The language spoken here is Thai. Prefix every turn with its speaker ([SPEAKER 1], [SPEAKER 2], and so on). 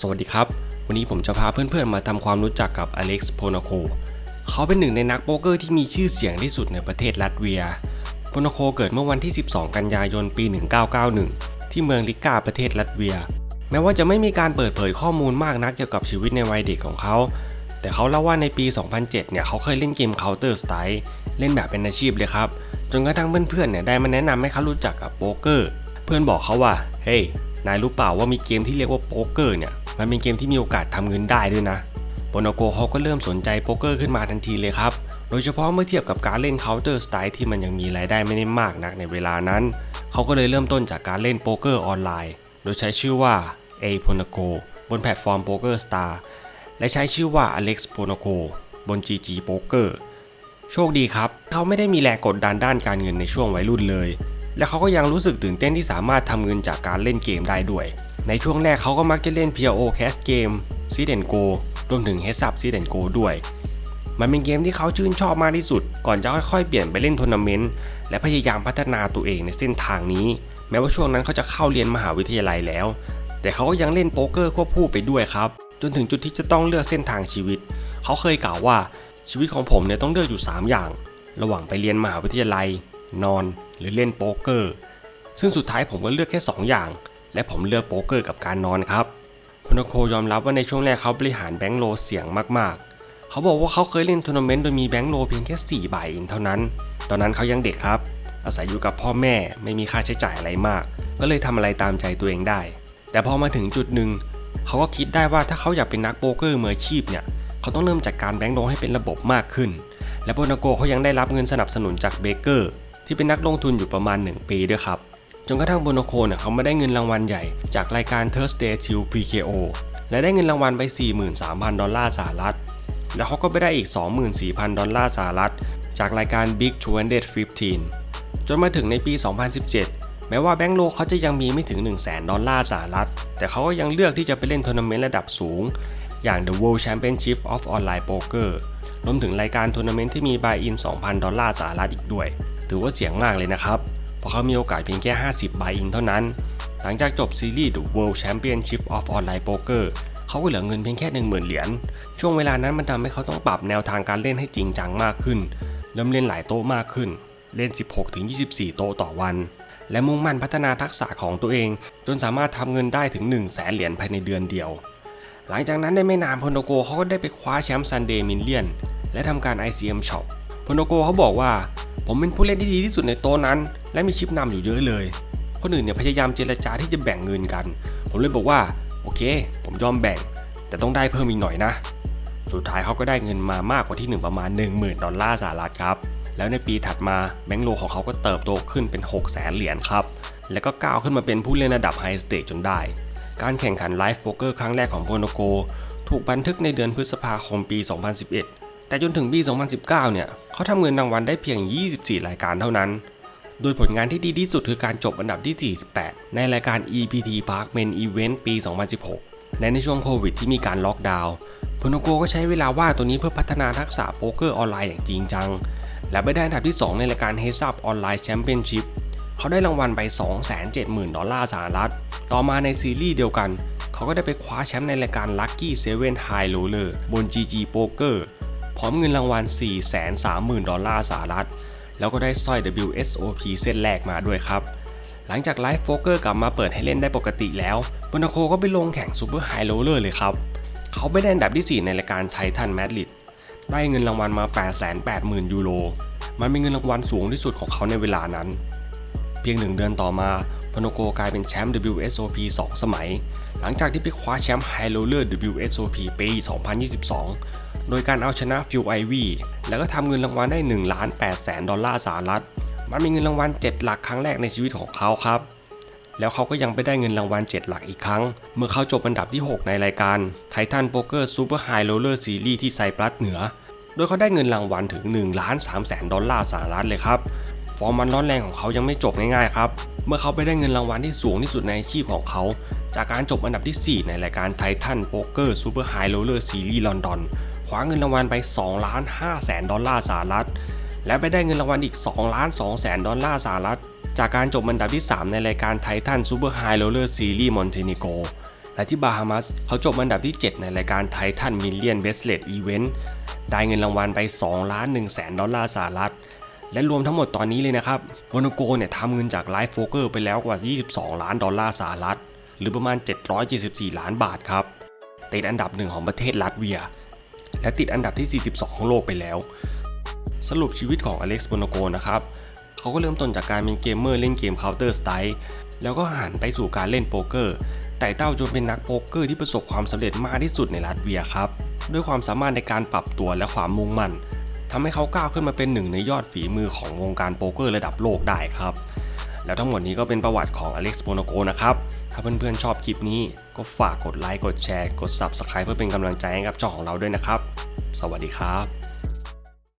[SPEAKER 1] สวัสดีครับ วันนี้ผมจะพาเพื่อนๆมาทำความรู้จักกับอเล็กซ์โพนาโค เขาเป็นหนึ่งในนักโป๊กเกอร์ที่มีชื่อเสียงที่สุดในประเทศลัตเวีย โพนาโคเกิดเมื่อวันที่ 12 กันยายน ปี 1991 ที่เมืองลิกาประเทศลัตเวีย แม้ว่าจะไม่มีการเปิดเผยข้อมูลมากนักเกี่ยวกับชีวิตในวัยเด็กของเขา แต่เขาเล่าว่าในปี 2007 เนี่ยเขาเคยเล่นเกม Counter Strike เล่นแบบเป็นอาชีพเลยครับ จนกระทั่งเพื่อนๆ เนี่ยได้มาแนะนำให้เขารู้จักกับโป๊กเกอร์ เพื่อนบอกเขาว่า เฮ้ยนายรู้เปล่าว่ามีเกมที่เรียกว่าโป๊กเกอร์เนี่ย มันเป็นเกมที่มีโอกาสทำเงินได้ด้วยนะโปโนโกเขาก็เริ่มสนใจโป๊กเกอร์ขึ้นมาทันทีเลยครับ โดยเฉพาะเมื่อเทียบกับการเล่น Counter Strike ที่มันยังมีรายได้ไม่ได้มากนักในเวลานั้น เขาก็เลยเริ่มต้นจากการเล่นโป๊กเกอร์ออนไลน์ โดยใช้ชื่อว่า A p o n a c o บนแพลตฟอร์ม Poker Star และใช้ชื่อว่า Alex p o n a c o บน GG Poker โชคดีครับ เขาไม่ได้มีแรงกดดันด้านการเงินในช่วงวัยรุ่นเลย และเขาก็ยังรู้สึกตื่นเต้นที่สามารถทำเงินจากการเล่นเกมได้ด้วย ในช่วงแรกเขาก็มักจะเล่น PRO Cash Game s e e d and Go รวมถึง Heads Up s e e d and Go ด้วย มันเป็นเกมที่เขาชื่นชอบมากที่สุด ก่อนจะค่อยๆ เปลี่ยนไปเล่นทัวร์นาเมนต์ และพยายามพัฒนาตัวเองในเส้นทางนี้ แม้ว่าช่วงนั้นเขาจะเข้าเรียนมหาวิทยาลัยแล้ว แต่เขาก็ยังเล่นโป๊กเกอร์ควบคู่ไปด้วยครับ จนถึงจุดที่จะต้องเลือกเส้นทางชีวิต เขาเคยกล่าวว่าชีวิตของผมเนี่ยต้องเลือกอยู่ 3 อย่าง ระหว่างไปเรียนมหาวิทยาลัย นอน หรือเล่นโป๊กเกอร์ ซึ่งสุดท้ายผมก็เลือกแค่ 2 อย่าง และผมเลือกโป๊กเกอร์กับการนอนครับพนโคยอมรับว่าในช่วงแรกเขาบริหารแบงก์โลเสี่ยงมากๆ เขาบอกว่าเขาเคยเล่นทัวร์นาเมนต์โดยมีแบงก์โลเพียงแค่4ใบเองเท่านั้น ตอนนั้นเขายังเด็กครับ อาศัยอยู่กับพ่อแม่ไม่มีค่าใช้จ่ายอะไรมาก ก็เลยทำอะไรตามใจตัวเองได้ แต่พอมาถึงจุดหนึ่งเขาก็คิดได้ว่าถ้าเขาอยากเป็นนักโป๊กเกอร์มืออาชีพเนี่ยเขาต้องเริ่มจัดการแบงก์โลให้เป็นระบบมากขึ้น และโบนาโกเขายังได้รับเงินสนับสนุนจากเบเกอร์ที่เป็นนักลงทุนอยู่ประมาณ 1 ปีด้วยครับ จนกระทั่งโบนโคเนี่ยเขาไม่ได้เงินรางวัลใหญ่จากรายการ Thursday t i l PKO และได้เงินรางวัลไป 43,000 ดอลลาร์สหรัฐ แล้วเขาก็ไปได้อีก 24,000 ดอลลาร์สหรัฐ จากรายการ Big 215 จนมาถึงในปี 2017 แม้ว่าแบงก์โลเขาจะยังมีไม่ถึง 1 0 0 0 0แดอลลาร์สหรัฐ แต่เขาก็ยังเลือกที่จะไปเล่นทัวร์นาเมนต์ระดับสูง อย่าง The World Championship of Online Poker รวมถึงรายการทัวร์นาเมนต์ที่มีบายอิน 2,000 ดอลลาร์สหรัฐอีกด้วย ถือว่าเสียงมากเลยนะครับ เพราะเขามีโอกาสเพียงแค่ 50บายอินเท่านั้น หลังจากจบซีรีส์ The World Championship of Online Poker เขาก็เหลือเงินเพียงแค่ 10,000 เหรียญ ช่วงเวลานั้นมันทำให้เขาต้องปรับแนวทางการเล่นให้จริงจังมากขึ้น เริ่มเล่นหลายโต๊ะมากขึ้น เล่น 16-24 โต๊ะต่อวัน และมุ่งมั่นพัฒนาทักษะของตัวเอง จนสามารถทำเงินได้ถึง 1 0 0 0 0แสนเหรียญภายในเดือนเดียว หลังจากนั้นได้ไม่นานพนโกเขาก็ได้ไปคว้าแชมป์ซันเดย์มิลเลียนและทำการ ICM Shop พนโกเขาบอกว่า ผมเป็นผู้เล่นที่ดีที่สุดในโต๊ะนั้น และมีชิปนำอยู่เยอะเลย คนอื่นเนี่ยพยายามเจรจาที่จะแบ่งเงินกัน ผมเลยบอกว่าโอเค ผมยอมแบ่ง แต่ต้องได้เพิ่มอีกหน่อยนะ สุดท้ายเขาก็ได้เงินมามากกว่าที่ 1 ประมาณ 10,000 ดอลลาร์สหรัฐครับ แล้วในปีถัดมาแบงก์โลของเขาก็เติบโตขึ้นเป็น 6 0 0 0 0 0เหรียญครับ แล้วก็ก้าวขึ้นมาเป็นผู้เล่นระดับไฮสเตจจนได้ การแข่งขันไลฟ์โป๊กเกอร์ครั้งแรกของโปโนโก ถูกบันทึกในเดือนพฤษภาคมปี 2011 แต่จนถึงปี 2019 เนี่ยเขาทำเงินรางวัลได้เพียง 24 รายการเท่านั้น โดยผลงานที่ดีที่สุดคือการจบอันดับที่ 48 ในรายการ EPT Park Main Event ปี 2016 และในช่วงโควิดที่มีการล็อกดาวน์พโนโกก็ใช้เวลาว่างตัวนี้เพื่อพัฒนาทักษะโป๊กเกอร์ออนไลน์อย่างจริงจัง และไปได้อันดับที่ 2 ในรายการ Heads Up Online Championship เขาได้รางวัลไป 270,000 ดอลลาร์สหรัฐ ต่อมาในซีรีส์เดียวกัน เขาก็ได้ไปคว้าแชมป์ในรายการ Lucky 7 High Roller บน GG Poker ร้อมเงินรางวัล 430,000 ดอลลาร์สหรัฐ แล้วก็ได้สร้อย WSOP เส้นแรกมาด้วยครับ หลังจากไลฟ์โป๊กเกอร์กลับมาเปิดให้เล่นได้ปกติแล้วบนาโคก็ไปลงแข่งซูเปอร์ไฮโรเลอร์เลยครับ เขาไปได้อันดับที่ 4 ในรายการไททันแมดริดได้เงินรางวัลมา 880,000 ยูโร มันเป็นเงินรางวัลสูงที่สุดของเขาในเวลานั้น เพียงหนึ่งเดือนต่อมาพโนโกกลายเป็นแชมป์ WSOP 2 สมัย หลังจากที่ไปคว้าแชมป์ High Roller WSOP ปี 2022 โดยการเอาชนะฟิลไอวีแล้วก็ทำเงินรางวัลได้1ล้าน8แสนดอลลาร์สหรัฐ มันมีเงินรางวัล 7 หลักครั้งแรกในชีวิตของเขาครับ แล้วเขาก็ยังไปได้เงินรางวัล 7 หลักอีกครั้ง เมื่อเขาจบอันดับที่ 6 ในรายการ Titan Poker Super High Roller Series ที่ไซปรัสเหนือ โดยเขาได้เงินรางวัลถึง1ล้าน3แสนดอลลาร์สหรัฐเลยครับฟอร์มมันร้อนแรงของเขายังไม่จบง่ายๆครับ เมื่อเขาไปได้เงินรางวัลที่สูงที่สุดในอาชีพของเขา จากการจบอันดับที่ 4 ในรายการ Titan Poker Super High Roller Series London ว้าเงินรางวัลไป2ล้าน5แสนดอลลาร์สหรัฐ และไปได้เงินรางวัลอีก2ล้าน2แสนดอลลาร์สหรัฐ จากการจบอันดับที่ 3 ในรายการ Titan Super High Roller Series Montenegro และที่บาฮามัสเขาจบอันดับที่ 7 ในรายการไททันมิลเลียนเบสเลตอีเวนต์ได้เงินรางวัลไป2ล้าน1แสนดอลลาร์สหรัฐและรวมทั้งหมดตอนนี้เลยนะครับโมโนโกเนี่ยทำเงินจากไลฟ์โฟเกอร์ไปแล้วกว่า 22 ล้านดอลลาร์สหรัฐ หรือประมาณ 774 ล้านบาทครับ ติดอันดับหนึ่งของประเทศลัตเวีย และติดอันดับที่ 42 ของโลกไปแล้ว สรุปชีวิตของอเล็กซ์โมโนโกนะครับเขาก็เริ่มต้นจากการเป็นเกมเมอร์เล่นเกม Counter Strike แล้วก็หันไปสู่การเล่นโป๊กเกอร์ไต่เต้าจนเป็นนักโป๊กเกอร์ที่ประสบความสำเร็จมากที่สุดในลัตเวียครับ ด้วยความสามารถในการปรับตัวและความมุ่งมั่นทำให้เขาก้าวขึ้นมาเป็นหนึ่งในยอดฝีมือของวงการโป๊กเกอร์ระดับโลกได้ครับ แล้วทั้งหมดนี้ก็เป็นประวัติของอเล็กซ์โมโนโกนะครับ ถ้าเพื่อนๆชอบคลิปนี้ก็ฝากกดไลค์กดแชร์ กด Subscribe เพื่อเป็นกำลังใจให้กับช่องของเราด้วยนะครับ สวัสดีครับ